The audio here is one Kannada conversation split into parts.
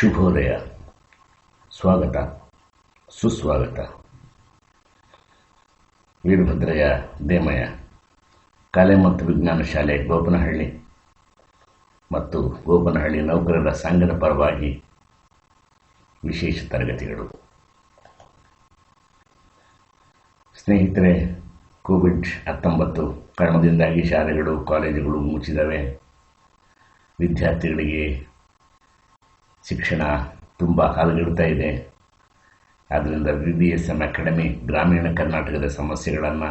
ಶುಭೋದಯ. ಸ್ವಾಗತ. ಸುಸ್ವಾಗತ. ವೀರಭದ್ರಯ್ಯ ದೇಮಯ ಕಲೆ ಮತ್ತು ವಿಜ್ಞಾನ ಶಾಲೆ ಗೋಪನಹಳ್ಳಿ ಮತ್ತು ಗೋಪನಹಳ್ಳಿ ನೌಕರರ ಸಂಘದ ಪರವಾಗಿ ವಿಶೇಷ ತರಗತಿಗಳು. ಸ್ನೇಹಿತರೆ, ಕೋವಿಡ್ ಹತ್ತೊಂಬತ್ತು ಕಾರಣದಿಂದಾಗಿ ಶಾಲೆಗಳು, ಕಾಲೇಜುಗಳು ಮುಚ್ಚಿದವೆ. ವಿದ್ಯಾರ್ಥಿಗಳಿಗೆ ಶಿಕ್ಷಣ ತುಂಬ ಹಾಲ್ಗೆಡ್ತಾ ಇದೆ. ಆದ್ದರಿಂದ V B S M academy ಗ್ರಾಮೀಣ ಕರ್ನಾಟಕದ ಸಮಸ್ಯೆಗಳನ್ನು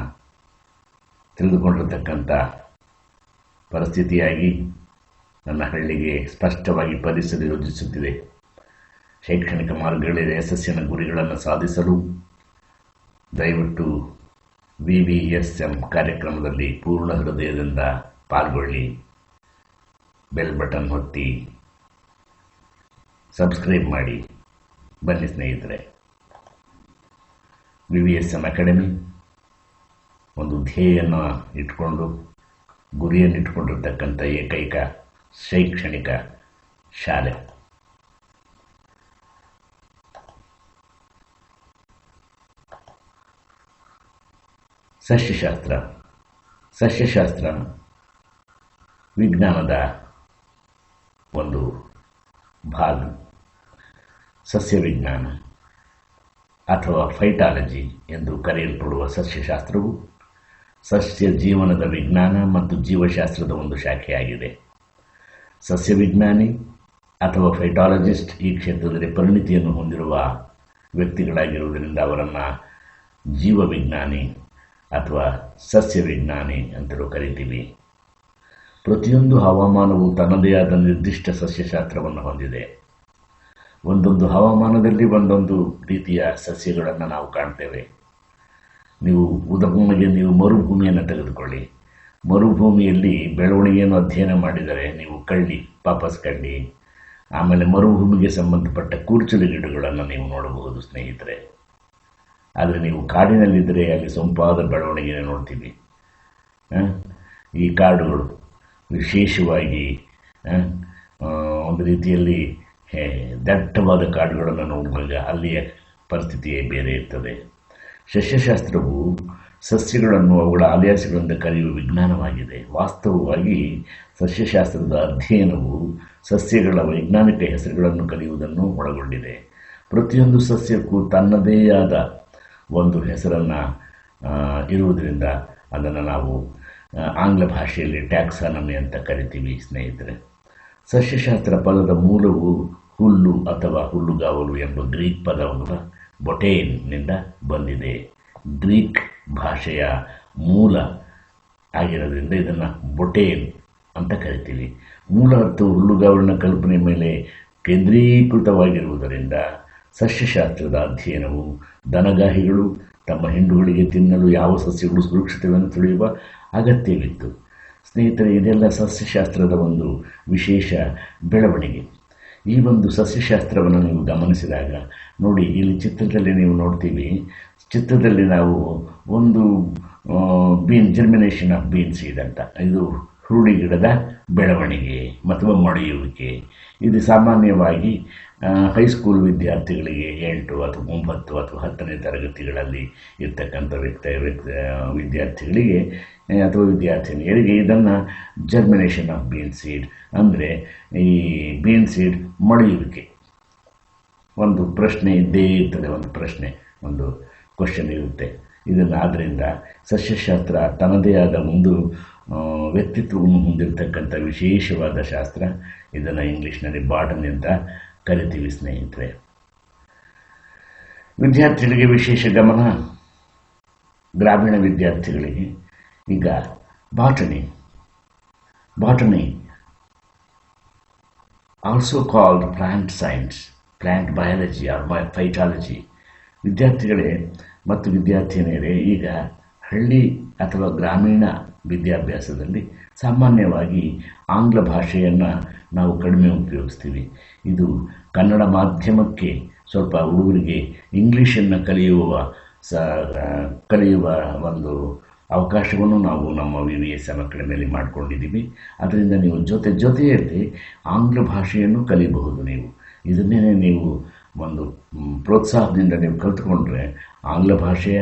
ತಿಳಿದುಕೊಂಡಿರ್ತಕ್ಕಂಥ ಪರಿಸ್ಥಿತಿಯಾಗಿ ನನ್ನ ಹಳ್ಳಿಗೆ ಸ್ಪಷ್ಟವಾಗಿ ಪರಿಸರ ಯೋಜಿಸುತ್ತಿದೆ. ಶೈಕ್ಷಣಿಕ ಮಾರ್ಗಗಳಲ್ಲಿ ಯಶಸ್ಸಿನ ಗುರಿಗಳನ್ನು ಸಾಧಿಸಲು ದಯವಿಟ್ಟು ವಿ ವಿ ಎಸ್ ಎಂ ಕಾರ್ಯಕ್ರಮದಲ್ಲಿ ಪೂರ್ಣ ಹೃದಯದಿಂದ ಪಾಲ್ಗೊಳ್ಳಿ. ಬೆಲ್ ಬಟನ್ ಒತ್ತಿ ಸಬ್ಸ್ಕ್ರೈಬ್ ಮಾಡಿ. ಬನ್ನಿ ಸ್ನೇಹಿತರೆ. V V S M academy ಒಂದು ಧ್ಯೇಯನ್ನು ಇಟ್ಕೊಂಡು, ಗುರಿಯನ್ನು ಇಟ್ಕೊಂಡಿರ್ತಕ್ಕಂಥ ಏಕೈಕ ಶೈಕ್ಷಣಿಕ ಶಾಲೆ. ಸಸ್ಯಶಾಸ್ತ್ರ. ಸಸ್ಯಶಾಸ್ತ್ರ ವಿಜ್ಞಾನದ ಒಂದು ಭಾಗ. ಸಸ್ಯವಿಜ್ಞಾನ ಅಥವಾ ಫೈಟಾಲಜಿ ಎಂದು ಕರೆಯಲ್ಪಡುವ ಸಸ್ಯಶಾಸ್ತ್ರವು ಸಸ್ಯ ಜೀವನದ ವಿಜ್ಞಾನ ಮತ್ತು ಜೀವಶಾಸ್ತ್ರದ ಒಂದು ಶಾಖೆಯಾಗಿದೆ. ಸಸ್ಯವಿಜ್ಞಾನಿ ಅಥವಾ ಫೈಟಾಲಜಿಸ್ಟ್ ಈ ಕ್ಷೇತ್ರದಲ್ಲಿ ಪರಿಣಿತಿಯನ್ನು ಹೊಂದಿರುವ ವ್ಯಕ್ತಿಗಳಾಗಿರುವುದರಿಂದ ಅವರನ್ನು ಜೀವವಿಜ್ಞಾನಿ ಅಥವಾ ಸಸ್ಯವಿಜ್ಞಾನಿ ಅಂತಲೂ ಕರಿತೀವಿ. ಪ್ರತಿಯೊಂದು ಹವಾಮಾನವು ತನ್ನದೇ ಆದ ನಿರ್ದಿಷ್ಟ ಸಸ್ಯಶಾಸ್ತ್ರವನ್ನು ಹೊಂದಿದೆ. ಒಂದೊಂದು ಹವಾಮಾನದಲ್ಲಿ ಒಂದೊಂದು ರೀತಿಯ ಸಸ್ಯಗಳನ್ನು ನಾವು ಕಾಣ್ತೇವೆ. ನೀವು ಉದಾಹರಣೆಗೆ ನೀವು ಮರುಭೂಮಿಯನ್ನು ತೆಗೆದುಕೊಳ್ಳಿ. ಮರುಭೂಮಿಯಲ್ಲಿ ಬೆಳವಣಿಗೆಯನ್ನು ಅಧ್ಯಯನ ಮಾಡಿದರೆ ನೀವು ಕಳ್ಳಿ, ಪಾಪಸ್ ಕಳ್ಳಿ, ಆಮೇಲೆ ಮರುಭೂಮಿಗೆ ಸಂಬಂಧಪಟ್ಟ ಕೂರ್ಚಲು ಗಿಡಗಳನ್ನು ನೀವು ನೋಡಬಹುದು ಸ್ನೇಹಿತರೆ. ಆದರೆ ನೀವು ಕಾಡಿನಲ್ಲಿದ್ದರೆ ಅಲ್ಲಿ ಸೊಂಪಾದ ಬೆಳವಣಿಗೆಯನ್ನು ನೋಡ್ತೀವಿ. ಈ ಕಾಡುಗಳು ವಿಶೇಷವಾಗಿ ಒಂದು ರೀತಿಯಲ್ಲಿ ದಟ್ಟವಾದ ಕಾಡುಗಳನ್ನು ನೋಡಿದಾಗ ಅಲ್ಲಿಯ ಪರಿಸ್ಥಿತಿಯೇ ಬೇರೆ ಇರ್ತದೆ. ಸಸ್ಯಶಾಸ್ತ್ರವು ಸಸ್ಯಗಳನ್ನು ಅವುಗಳ ಆಲಯಾಸಗಳಿಂದ ಕರೆಯುವ ವಿಜ್ಞಾನವಾಗಿದೆ. ವಾಸ್ತವವಾಗಿ ಸಸ್ಯಶಾಸ್ತ್ರದ ಅಧ್ಯಯನವು ಸಸ್ಯಗಳ ವೈಜ್ಞಾನಿಕ ಹೆಸರುಗಳನ್ನು ಕಲಿಯುವುದನ್ನು ಒಳಗೊಂಡಿದೆ. ಪ್ರತಿಯೊಂದು ಸಸ್ಯಕ್ಕೂ ತನ್ನದೇ ಆದ ಒಂದು ಹೆಸರನ್ನು ಇರುವುದರಿಂದ ಅದನ್ನು ನಾವು ಆಂಗ್ಲ ಭಾಷೆಯಲ್ಲಿ ಟ್ಯಾಕ್ಸಾನಮಿ ಅಂತ ಕರಿತೀವಿ, ಸ್ನೇಹಿತರೆ. ಸಸ್ಯಶಾಸ್ತ್ರ ಪದದ ಮೂಲವು ಹುಲ್ಲು ಅಥವಾ ಹುಲ್ಲುಗಾವಲು ಎಂಬ ಗ್ರೀಕ್ ಪದವನ್ನು ಬೊಟೇನ್ನಿಂದ ಬಂದಿದೆ. ಗ್ರೀಕ್ ಭಾಷೆಯ ಮೂಲ ಆಗಿರೋದ್ರಿಂದ ಇದನ್ನು ಬೊಟೇನ್ ಅಂತ ಕರಿತೀವಿ. ಮೂಲ ಮತ್ತು ಹುಲ್ಲುಗಾವಲಿನ ಕಲ್ಪನೆ ಮೇಲೆ ಕೇಂದ್ರೀಕೃತವಾಗಿರುವುದರಿಂದ ಸಸ್ಯಶಾಸ್ತ್ರದ ಅಧ್ಯಯನವು ದನಗಾಹಿಗಳು ತಮ್ಮ ಹಿಂಡುಗಳಿಗೆ ತಿನ್ನಲು ಯಾವ ಸಸ್ಯಗಳು ಸುರಕ್ಷಿತವೆಂದು ತಿಳಿಯುವ ಅಗತ್ಯವಿತ್ತು. ಸ್ನೇಹಿತರೆ, ಇದೆಲ್ಲ ಸಸ್ಯಶಾಸ್ತ್ರದ ಒಂದು ವಿಶೇಷ ಬೆಳವಣಿಗೆ. ಈ ಒಂದು ಸಸ್ಯಶಾಸ್ತ್ರವನ್ನು ನೀವು ಗಮನಿಸಿದಾಗ, ನೋಡಿ, ಇಲ್ಲಿ ಚಿತ್ರದಲ್ಲಿ ನೀವು ನೋಡ್ತೀವಿ, ಚಿತ್ರದಲ್ಲಿ ನಾವು ಒಂದು ಬೀನ್ ಜರ್ಮಿನೇಷನ್ ಆಫ್ ಬೀನ್ಸ್ ಅಂತ. ಇದು ಹುರುಳಿ ಗಿಡದ ಬೆಳವಣಿಗೆ ಅಥವಾ ಮೊಳೆಯುವಿಕೆ. ಇದು ಸಾಮಾನ್ಯವಾಗಿ ಹೈಸ್ಕೂಲ್ ವಿದ್ಯಾರ್ಥಿಗಳಿಗೆ ಎಂಟು ಅಥವಾ ಒಂಬತ್ತು ಅಥವಾ ಹತ್ತನೇ ತರಗತಿಗಳಲ್ಲಿ ಇರ್ತಕ್ಕಂಥ ವ್ಯಕ್ತಿ ವ್ಯಕ್ತಿ ವಿದ್ಯಾರ್ಥಿಗಳಿಗೆ ಅಥವಾ ವಿದ್ಯಾರ್ಥಿನಿಯರಿಗೆ ಇದನ್ನು ಜರ್ಮಿನೇಷನ್ ಆಫ್ ಬೀನ್ ಸೀಡ್ ಅಂದರೆ ಈ ಬೀನ್ ಸೀಡ್ ಮೊಳೆಯುವಿಕೆ. ಒಂದು ಪ್ರಶ್ನೆ ಇದ್ದೇ ಇರ್ತದೆ, ಒಂದು ಪ್ರಶ್ನೆ, ಒಂದು ಕ್ವಶನ್ ಇರುತ್ತೆ. ಇದನ್ನು ಆದ್ದರಿಂದ ಸಸ್ಯಶಾಸ್ತ್ರ ತನ್ನದೇ ಆದ ಒಂದು ವ್ಯಕ್ತಿತ್ವವನ್ನು ಹೊಂದಿರತಕ್ಕಂಥ ವಿಶೇಷವಾದ ಶಾಸ್ತ್ರ ಇದನ್ನು ಇಂಗ್ಲೀಷ್ನಲ್ಲಿ ಬಾಟನಿ ಅಂತ ಕರಿತೀವಿ ಸ್ನೇಹಿತರೆ. ವಿದ್ಯಾರ್ಥಿಗಳಿಗೆ ವಿಶೇಷ ಗಮನ, ಗ್ರಾಮೀಣ ವಿದ್ಯಾರ್ಥಿಗಳಿಗೆ ಈಗ botany botany also called plant science plant biology or phytology ವಿದ್ಯಾರ್ಥಿಗಳೇ ಮತ್ತು ವಿದ್ಯಾರ್ಥಿನಿಯರೇ, ಈಗ ಹಳ್ಳಿ ಅಥವಾ ಗ್ರಾಮೀಣ ವಿದ್ಯಾಭ್ಯಾಸದಲ್ಲಿ ಸಾಮಾನ್ಯವಾಗಿ ಆಂಗ್ಲ ಭಾಷೆಯನ್ನು ನಾವು ಕಡಿಮೆ ಉಪಯೋಗಿಸ್ತೀವಿ. ಇದು ಕನ್ನಡ ಮಾಧ್ಯಮಕ್ಕೆ ಸ್ವಲ್ಪ ಹುಡುಗರಿಗೆ ಇಂಗ್ಲೀಷನ್ನು ಕಲಿಯುವ ಸ ಕಲಿಯುವ ಒಂದು ಅವಕಾಶವನ್ನು ನಾವು ನಮ್ಮ ವಿ ವಿ ಎಸ್ ಮಕ್ಕಳ ಮೇಲೆ ಮಾಡಿಕೊಂಡಿದ್ದೀವಿ. ಅದರಿಂದ ನೀವು ಜೊತೆ, ಜೊತೆಯಲ್ಲಿ ಆಂಗ್ಲ ಭಾಷೆಯನ್ನು ಕಲಿಯಬಹುದು ನೀವು. ಇದನ್ನೇ ನೀವು ಒಂದು ಪ್ರೋತ್ಸಾಹದಿಂದ ನೀವು ಕಲ್ತ್ಕೊಂಡ್ರೆ ಆಂಗ್ಲ ಭಾಷೆಯ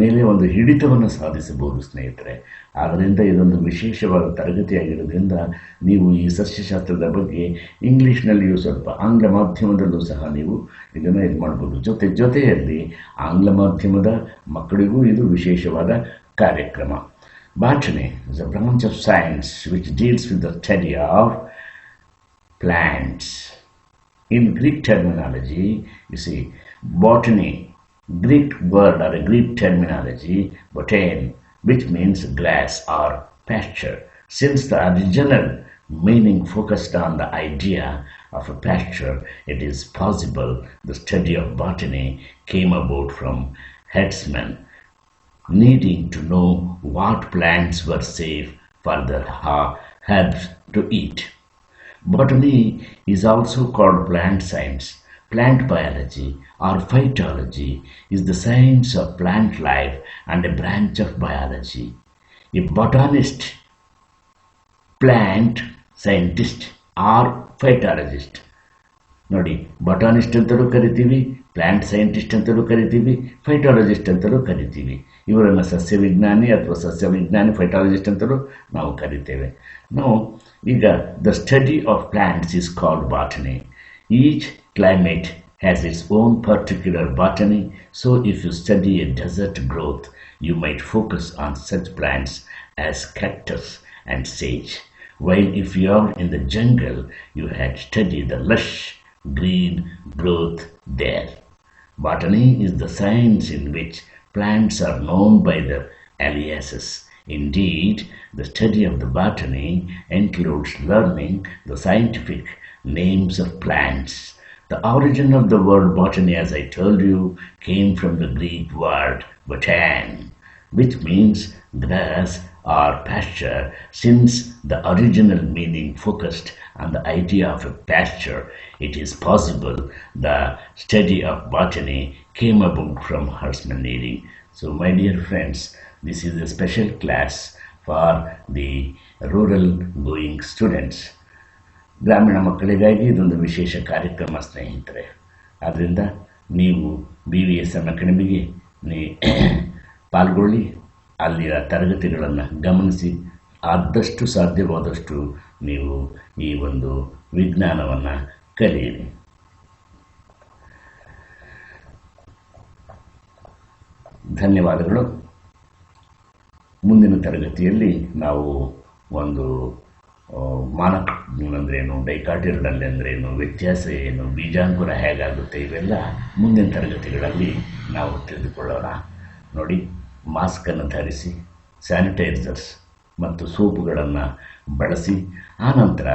ಮೇಲೆ ಒಂದು ಹಿಡಿತವನ್ನು ಸಾಧಿಸಬಹುದು, ಸ್ನೇಹಿತರೆ. ಆದ್ದರಿಂದ ಇದೊಂದು ವಿಶೇಷವಾದ ತರಗತಿಯಾಗಿರೋದ್ರಿಂದ ನೀವು ಈ ಸಸ್ಯಶಾಸ್ತ್ರದ ಬಗ್ಗೆ ಇಂಗ್ಲೀಷ್ನಲ್ಲಿಯೂ ಸ್ವಲ್ಪ ಆಂಗ್ಲ ಮಾಧ್ಯಮದಲ್ಲೂ ಸಹ ನೀವು ಇದನ್ನು ಇದು ಮಾಡ್ಬೋದು. ಜೊತೆ, ಜೊತೆಯಲ್ಲಿ ಆಂಗ್ಲ ಮಾಧ್ಯಮದ ಮಕ್ಕಳಿಗೂ ಇದು ವಿಶೇಷವಾದ ಕಾರ್ಯಕ್ರಮ. ಭಾಷಣೆ is a branch of science which deals with the study of plants. In Greek terminology, you see, botany, Greek word or Greek terminology, botany, which means grass or pasture. Since the original meaning focused on the idea of a pasture, it is possible the study of botany came about from headsmen needing to know what plants were safe for their herbs to eat. Botany is also called plant science. Plant biology or phytology is the science of plant life and a branch of biology. A botanist, plant scientist or phytologist ನೋಡಿ ಬಟಾನಿಸ್ಟ್ ಅಂತಲೂ ಕರಿತೀವಿ ಪ್ಲಾಂಟ್ ಸೈಂಟಿಸ್ಟ್ ಅಂತಲೂ ಕರಿತೀವಿ ಫೈಟಾಲಜಿಸ್ಟ್ ಅಂತಲೂ ಕರಿತೀವಿ ಇವರನ್ನು ಸಸ್ಯವಿಜ್ಞಾನಿ ಅಥವಾ ಸಸ್ಯವಿಜ್ಞಾನಿ ಫೈಟಾಲಜಿಸ್ಟ್ ಅಂತಲೂ ನಾವು ಕರಿತೇವೆ ನಾವು ಈಗ the study of plants is called botany each climate has its own particular botany, so if you study a desert growth, you might focus on such plants as cactus and sage. While if you are in the jungle, you had studied the lush green growth there. Botany is the science in which plants are known by their aliases. Indeed, the study of the botany includes learning the scientific names of plants. The origin of the word botany, as I told you, came from the Greek word botan, which means grass or pasture, since the original meaning focused on the idea of a pasture. It is possible the study of botany came about from horseman reading So, my dear friends, this is a special class for the rural going students. ಗ್ರಾಮೀಣ ಮಕ್ಕಳಿಗಾಗಿ ಇದೊಂದು ವಿಶೇಷ ಕಾರ್ಯಕ್ರಮ ಸ್ನೇಹಿತರೆ ಆದ್ದರಿಂದ ನೀವು ಬಿ ವಿ ಎಸ್ ಎಂ ಅಕಾಡೆಮಿಗೆ ನೀ ಪಾಲ್ಗೊಳ್ಳಿ ಅಲ್ಲಿಯ ತರಗತಿಗಳನ್ನು ಗಮನಿಸಿ ಆದಷ್ಟು ಸಾಧ್ಯವಾದಷ್ಟು ನೀವು ಈ ಒಂದು ವಿಜ್ಞಾನವನ್ನು ಕಲಿಯಿರಿ. ಧನ್ಯವಾದಗಳು. ಮುಂದಿನ ತರಗತಿಯಲ್ಲಿ ನಾವು ಒಂದು ಮಾನಕ್ ಅಂದ್ರೇನು ಡೈಕಾಟಿರ್ಡಲ್ ಅಂದ್ರೇನು, ವ್ಯತ್ಯಾಸ ಏನು, ಬೀಜಾಂಕುರ ಹೇಗಾಗುತ್ತೆ ಇವೆಲ್ಲ ಮುಂದಿನ ತರಗತಿಗಳಲ್ಲಿ ನಾವು ತಿಳಿದುಕೊಳ್ಳೋಣ. ನೋಡಿ. ಮಾಸ್ಕನ್ನು ಧರಿಸಿ, ಸ್ಯಾನಿಟೈಸರ್ಸ್ ಮತ್ತು ಸೋಪುಗಳನ್ನು ಬಳಸಿ, ಆನಂತರ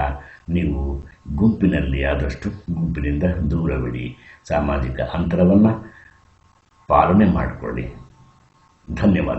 ನೀವು ಗುಂಪಿನಲ್ಲಿ ಆದಷ್ಟು ಗುಂಪಿನಿಂದ ದೂರವಿಡಿ. ಸಾಮಾಜಿಕ ಅಂತರವನ್ನು ಪಾಲನೆ ಮಾಡಿಕೊಳ್ಳಿ. ಧನ್ಯವಾದ